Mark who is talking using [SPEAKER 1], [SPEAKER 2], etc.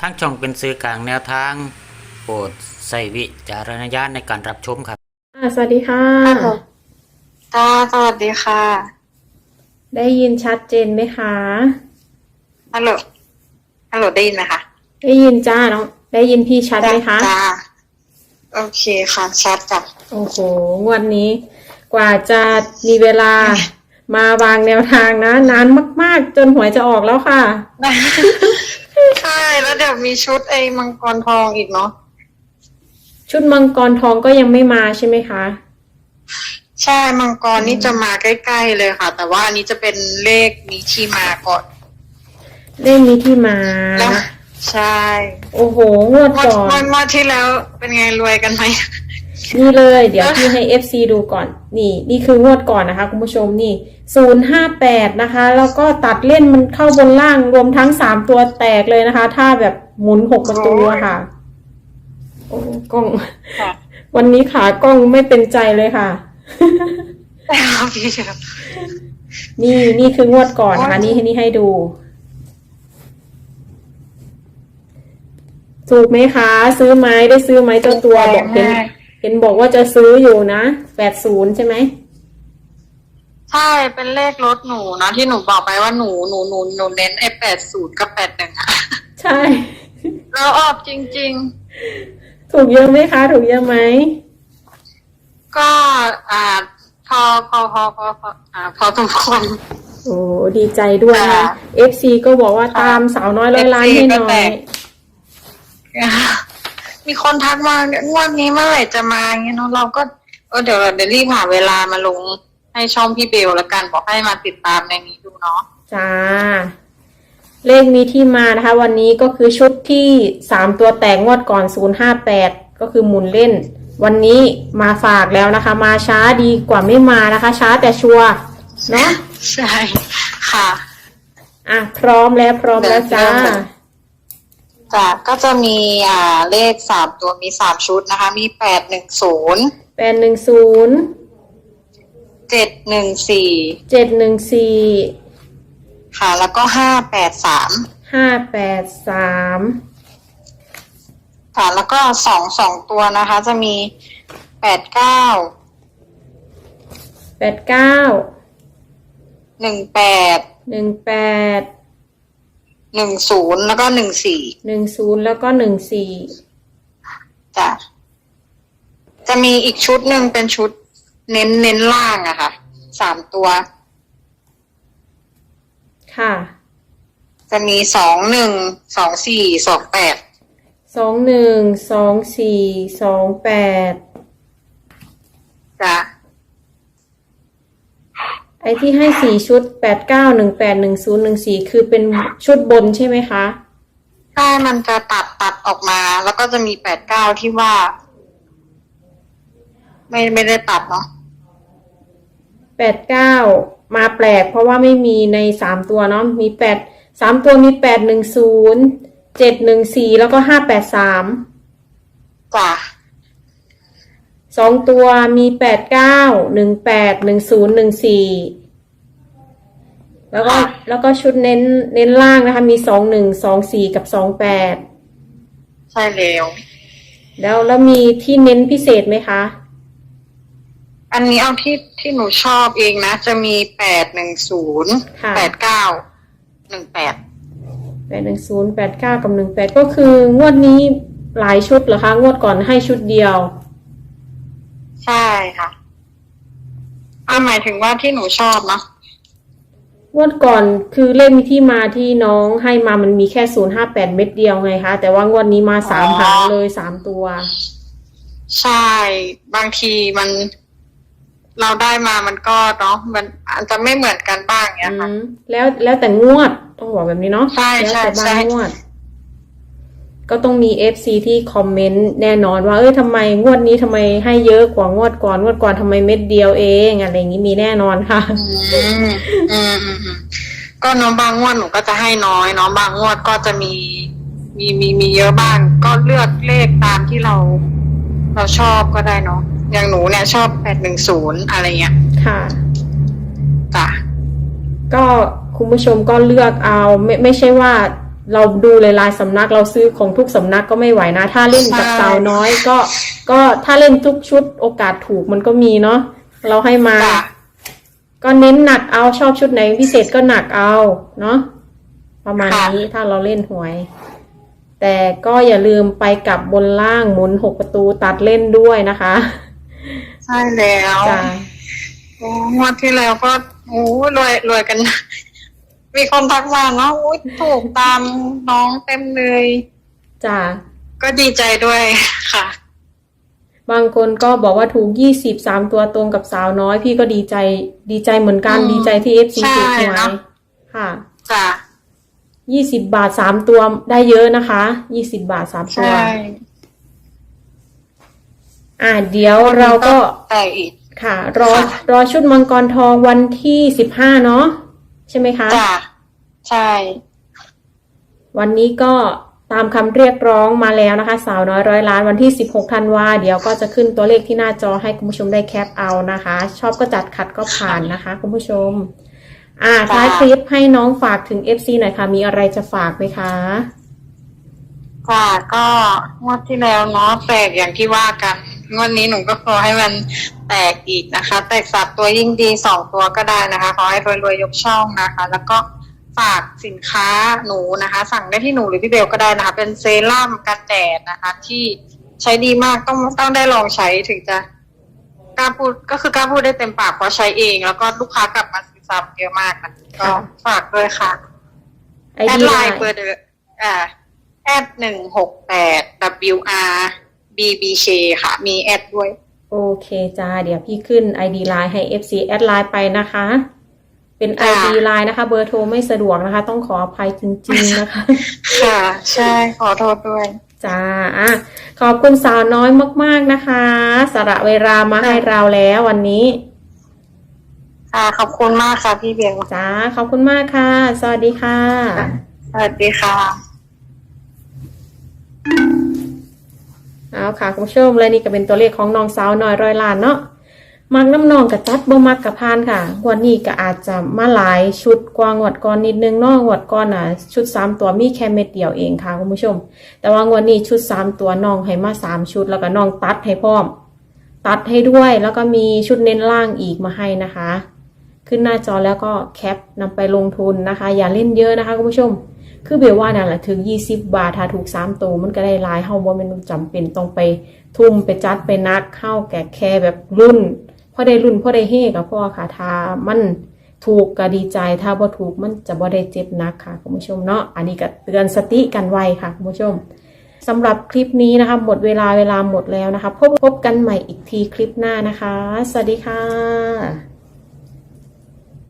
[SPEAKER 1] ทั้งช่องเป็นสื่อกลางแนวทาง โปรดใส่วิจารณญาณในการรับชมครับ
[SPEAKER 2] อ่าสวัสดีค่ะ
[SPEAKER 3] ค่ะสวัสดีค่ะ
[SPEAKER 2] ได้ยินชัดเจนไหมคะ
[SPEAKER 3] ฮัลโหลฮัลโหลได้ยินไหมคะ
[SPEAKER 2] ได้ยินจ้าน้องได้ยินพี่ชัดไหมคะ
[SPEAKER 3] จ้าโอเคค่ะชัดจ้ะ
[SPEAKER 2] โอ้โหงวันนี้ กว่าจะมีเวลามาวางแนวทางนะ นานมาก ๆ จนหวยจะออกแล้วค่ะ
[SPEAKER 3] ใช่ แล้วเดี๋ยวมีชุดไอ้มังกรทองอีกเนาะ
[SPEAKER 2] ชุดมังกรทองก็ยังไม่มาใช่ไหมคะ
[SPEAKER 3] ใช่มังกรนี่จะมาใกล้ๆเลยค่ะ แต่ว่าอันนี้จะเป็นเลขมีที่มาก่อน
[SPEAKER 2] เลขนี้ที่มา
[SPEAKER 3] แล้วใช่
[SPEAKER 2] โอ้โหงวด
[SPEAKER 3] งวด
[SPEAKER 2] ก่อน
[SPEAKER 3] งวดงวดที่แล้วเป็นไงรวยกันไหม
[SPEAKER 2] นี่เลย เดี๋ยวพี่ให้ FC ดูก่อน นี่ นี่คืองวดก่อนนะคะ คุณผู้ชมนี่ศูนย์ห้าแปดนะคะ แล้วก็ตัดเล่นมันเข้าบนล่างรวมทั้งสามตัวแตกเลยนะคะ ถ้าแบบหมุนหกประตูอะค่ะ โอ้กล้อง
[SPEAKER 3] ค่ะ
[SPEAKER 2] วันนี้ขากล้องไม่เป็นใจเลยค่ะ
[SPEAKER 3] พี่เชฟ
[SPEAKER 2] นี่นี่คืองวดก่อนนะคะ
[SPEAKER 3] โอ้ย
[SPEAKER 2] นี่นี่ให้ดู ถูกไหมคะ ซื้อไหมได้ซื้อไหมเจ้าตัวบอกเห็น
[SPEAKER 3] มาก
[SPEAKER 2] เห็นบอกว่าจะซื้ออยู่นะแปดศูนย์ใช่ไหม
[SPEAKER 3] ใช่เป็นเลขรถหนูเนาะที่หนูบอกไปว่าหนูหนูหนูหนูเน้นไอ้แปดศูนย์กับแปดหนึ่งอะ
[SPEAKER 2] ใช่
[SPEAKER 3] แล้วออกจริง
[SPEAKER 2] ถูกเยอะไหมคะ ถูกเยอะไหม
[SPEAKER 3] ๆก็อ่าพอพอพอพอพออ่าพอสมควร
[SPEAKER 2] โอ้ดีใจด้วยนะ
[SPEAKER 3] ค่ะ
[SPEAKER 2] FC ก็บอกว่าตามสาวน้อยร้อยล้าน
[SPEAKER 3] FC
[SPEAKER 2] ให้ห
[SPEAKER 3] ก็
[SPEAKER 2] น่อ
[SPEAKER 3] แต
[SPEAKER 2] ย
[SPEAKER 3] ก มีคนทักมาเนี่ยงวดนี้เมื่อไหร่จะมาเงี้ยเนาะเราก็เออเดี๋ยวเราเดี๋ยวรีบหาเวลามาลงให้ช่องพี่เบลแล้วกันบอกให้มาติดตามในนี้ดูเนาะ
[SPEAKER 2] จ้า เลขมีที่มานะคะ วันนี้ก็คือชุดที่สามตัวแตกงวดก่อนศูนย์ห้าแปดก็คือหมุนเล่น วันนี้มาฝากแล้วนะคะ มาช้าดีกว่าไม่มานะคะ ช้าแต่ชัวร์เนาะ
[SPEAKER 3] ใช่ค่ะ
[SPEAKER 2] อะพร้อมแล้วพร้อมแล้วจ้า
[SPEAKER 3] เริ่มเลย จ้ะก็จะมีอ่าเลขสามตัวมีสามชุดนะคะ มีแปดหนึ่งศูนย์
[SPEAKER 2] แปดหนึ่งศูนย์
[SPEAKER 3] เจ็ดหนึ่งสี่
[SPEAKER 2] เจ็ดหนึ่งสี่
[SPEAKER 3] ค่ะ แล้วก็ห้าแปดสาม
[SPEAKER 2] ห้าแปดสาม
[SPEAKER 3] ค่ะแล้วก็สองสองตัวนะคะ จะมีแปดเก้า
[SPEAKER 2] แปดเก้า
[SPEAKER 3] หนึ่งแปด
[SPEAKER 2] หนึ่งแปด
[SPEAKER 3] หนึ่งศูนย์แล้วก็หนึ่งสี่
[SPEAKER 2] หนึ่งศูนย์แล้วก็หนึ่งสี่
[SPEAKER 3] จ้ะจะมีอีกชุดหนึ่งเป็นชุดเน้นเน้นล่างอะค่ะสามตัว
[SPEAKER 2] ค่ะ
[SPEAKER 3] จะมีสองหนึ่งสองสี่สองแปด
[SPEAKER 2] สองหนึ่งสองสี่สองแปด
[SPEAKER 3] จ้ะ
[SPEAKER 2] ไอ้ที่ให้สี่ชุดแปดเก้าหนึ่งแปดหนึ่งศูนย์หนึ่งสี่คือเป็นชุดบนใช่ไหมคะ
[SPEAKER 3] ใช่มันจะตัดตัดออกมา แล้วก็จะมีแปดเก้าที่ว่า ไม่ไม่ได้ตัดเนาะ
[SPEAKER 2] แปดเก้ามาแปลก เพราะว่าไม่มีในสามตัวเนาะมีแปดสามตัวมีแปดหนึ่งศูนย์เจ็ดหนึ่งสี่แล้วก็ห้าแปดสาม
[SPEAKER 3] จ้ะ
[SPEAKER 2] สองตัวมีแปดเก้าหนึ่งแปดหนึ่งศูนย์หนึ่งสี่แล้วก็แล้วก็ชุดเน้นเน้นล่างนะคะ มีสองหนึ่งสองสี่กับสองแปด
[SPEAKER 3] ใช่แล้ว
[SPEAKER 2] แล้วแล้วมีที่เน้นพิเศษไหมคะ
[SPEAKER 3] อันนี้เอาที่ที่หนูชอบเองนะ จะมีแปดหนึ่งศูนย์
[SPEAKER 2] ค่ะ
[SPEAKER 3] แปดเก้าหนึ่งแปด
[SPEAKER 2] แปดหนึ่งศูนย์แปดเก้ากับหนึ่งแปดก็คืองวดนี้หลายชุดเหรอคะ งวดก่อนให้ชุดเดียว
[SPEAKER 3] ใช่ค่ะอ่าหมายถึงว่าที่หนูชอบเนาะ
[SPEAKER 2] งวดก่อนคือเลขมีที่มาที่น้องให้มามันมีแค่ศูนย์ห้าแปดเม็ดเดียวไงคะ แต่ว่างวดนี้มาสามหางเลยสามตัว
[SPEAKER 3] ใช่ บางทีมัน เราได้มามันก็เนาะมันอาจจะไม่เหมือนกันบ้างเงี้ย
[SPEAKER 2] อื
[SPEAKER 3] ค่ะ
[SPEAKER 2] มแล้วแล้วแต่งวดต้องบอกแบบนี้เนาะ
[SPEAKER 3] ใช่
[SPEAKER 2] แล้ว
[SPEAKER 3] ใช่
[SPEAKER 2] แต่บา
[SPEAKER 3] ใช่
[SPEAKER 2] งงวด ก็ต้องมีเอฟซีที่คอมเมนต์แน่นอนว่าเอ้ยทำไมงวดนี้ทำไมให้เยอะกว่างวดก่อนงวดก่อนทำไมเม็ดเดียวเองอะไรอย่างนี้มีแน่นอนค่ะ
[SPEAKER 3] อืมอืมอืมก็น้องบางงวดหนูก็จะให้น้อยน้องบางงวดก็จะมีมีมีมีเยอะบ้าง ก็เลือกเลขตามที่เรา เราชอบก็ได้เนาะอย่างหนูเนี่ยชอบแปดหนึ่งศูนย์อะไรเงี้ย
[SPEAKER 2] ค่ะ
[SPEAKER 3] จ้ะ
[SPEAKER 2] ก็คุณผู้ชมก็เลือกเอาไม่ไม่ใช่ว่า เราดูหลายๆสำนักเราซื้อของทุกสำนักก็ไม่ไหวนะ ถ้าเล่นกับ
[SPEAKER 3] ใช่
[SPEAKER 2] สาวน้อยก็ ก็ถ้าเล่นทุกชุดโอกาสถูกมันก็มีเนาะเราให้มา
[SPEAKER 3] จ้ะ
[SPEAKER 2] ก็เน้นหนักเอาชอบชุดไหนพิเศษก็หนักเอาเนาะประมาณนี้ถ้าเราเล่นหวย แต่ก็อย่าลืมไปกลับบนล่างหมุนหกประตูตัดเล่นด้วยนะคะ
[SPEAKER 3] ใช่แล้ว
[SPEAKER 2] จ้า
[SPEAKER 3] โอ้งวดที่แล้วก็โอ้รวยรวยกัน มีคนทักมาเนาะอุ้ยถูกตามน้องเต็มเลย
[SPEAKER 2] จ้า
[SPEAKER 3] ก็ดีใจด้วยค่ะ
[SPEAKER 2] บางคนก็บอกว่าถูกยี่สิบสามตัวตรงกับสาวน้อย พี่ก็ดีใจ ดีใจเหมือนกัน
[SPEAKER 3] อืม
[SPEAKER 2] ดีใจที่เอฟซี
[SPEAKER 3] ใช่
[SPEAKER 2] ถูกหวย
[SPEAKER 3] เนอะ
[SPEAKER 2] ค่ะ
[SPEAKER 3] จ้ะ
[SPEAKER 2] ยี่สิบบาทสามตัวได้เยอะนะคะยี่สิบบาทสามตัว
[SPEAKER 3] ใช่
[SPEAKER 2] อ่าเดี๋ยวเราก็
[SPEAKER 3] แต่อีก
[SPEAKER 2] ค่ะรอ
[SPEAKER 3] ค่ะ
[SPEAKER 2] รอชุดมังกรทองวันที่สิบห้าเนาะใช่ไหมคะ
[SPEAKER 3] จ้ะ ใช่
[SPEAKER 2] วันนี้ก็ตามคำเรียกร้องมาแล้วนะคะ สาวน้อยร้อยล้านวันที่ 16ธันวาเดี๋ยวก็จะขึ้นตัวเลขที่หน้าจอให้คุณผู้ชมได้แคปเอานะคะ ชอบก็จัดขัดก็ผ่านนะคะ คุณผู้ชม อ่าท้ายคลิปให้น้องฝากถึง FC หน่อยค่ะ มีอะไรจะฝากไหมคะ
[SPEAKER 3] ค่ะก็งวดที่แล้วเนาะแตกอย่างที่ว่ากันงวดนี้หนูก็ขอให้มันแตกอีกนะคะ แตกสามตัวยิ่งดีสองตัวก็ได้นะคะ ขอให้รวยๆยกช่องนะคะ แล้วก็ ฝากสินค้าหนูนะคะ สั่งได้ที่หนูหรือพี่เบลก็ได้นะคะ เป็นเซรั่มกันแดดนะคะ ที่ใช้ดีมากต้องต้องได้ลองใช้ถึงจะกล้าพูดก็คือกล้าพูดได้เต็มปากเพราะใช้เอง แล้วก็ลูกค้ากลับมาซื้อซ้ำเยอะมากนะก็ฝากด้วยค่ะ
[SPEAKER 2] ไอ
[SPEAKER 3] แอด
[SPEAKER 2] ดี
[SPEAKER 3] ไล
[SPEAKER 2] ไล
[SPEAKER 3] น์
[SPEAKER 2] น์
[SPEAKER 3] เบอร์เดออ่าแอดหนึ่งหกแปด WR BBK ค่ะ มีแอดด้วย
[SPEAKER 2] โอเคจ้า เดี๋ยวพี่ขึ้น ID ไลน์ให้ FC แอดไลน์ไปนะคะ เป็น
[SPEAKER 3] จ้า
[SPEAKER 2] ID ไลน์นะคะ เบอร์โทรไม่สะดวกนะคะ ต้องขออภัยจริงๆนะคะ
[SPEAKER 3] ค่ะ ใช่ขอโทษด้วย
[SPEAKER 2] จ้าอะขอบคุณสาวน้อยมาก ๆนะคะ สระเวลามาให้เราแล้ววันนี้
[SPEAKER 3] ค่ะ ขอบคุณมากค่ะพี่เบล
[SPEAKER 2] จ้าขอบคุณมากค่ะ สวัสดีค่ะ
[SPEAKER 3] สวัสดีค่ะ
[SPEAKER 2] เอาค่ะคุณผู้ชมและนี่ก็เป็นตัวเลขของน้องสาวน้อยร้อยล้านเนาะ มักน้ำนองกับจัดบ่มักกับพานค่ะงวันนี้ก็อาจจะมาหลายชุดกว่างวดก่อนนิดนึงเนาะงวดก่อนอะ ชุดสามตัวมีแค่เม็ดเดียวเองค่ะคุณผู้ชม แต่ว่างวดนี้ชุดสามตัวน้องให้มาสามชุด แล้วก็น้องตัดให้พร้อม ตัดให้ด้วยแล้วก็มีชุดเน้นล่างอีกมาให้นะคะ ขึ้นหน้าจอแล้วก็แคปนำไปลงทุนนะคะ อย่าเล่นเยอะนะคะคุณผู้ชม คือเบลว่านั่นแหละถึง 20 บาทถ้าถูก3ตัวมันก็ได้หลายเฮาบ่แม่นจำเป็นต้องไปทุ่มไปจัดไปนักเข้าแก่แค่แบบรุ่น อได้รุ่นพอได้เฮกับพ่อค่ะถ้ามันถูกก็ดีใจถ้าบ่ถูกมันจะบ่ได้เจ็บนักค่ะคุณผู้ชมเนาะอันนี้ก็เตือนสติกันไว้ค่ะคุณผู้ชมสำหรับคลิปนี้นะคะ หมดเวลาเวลาหมดแล้วนะคะ พบพบกันใหม่อีกทีคลิปหน้านะคะ สวัสดีค่ะ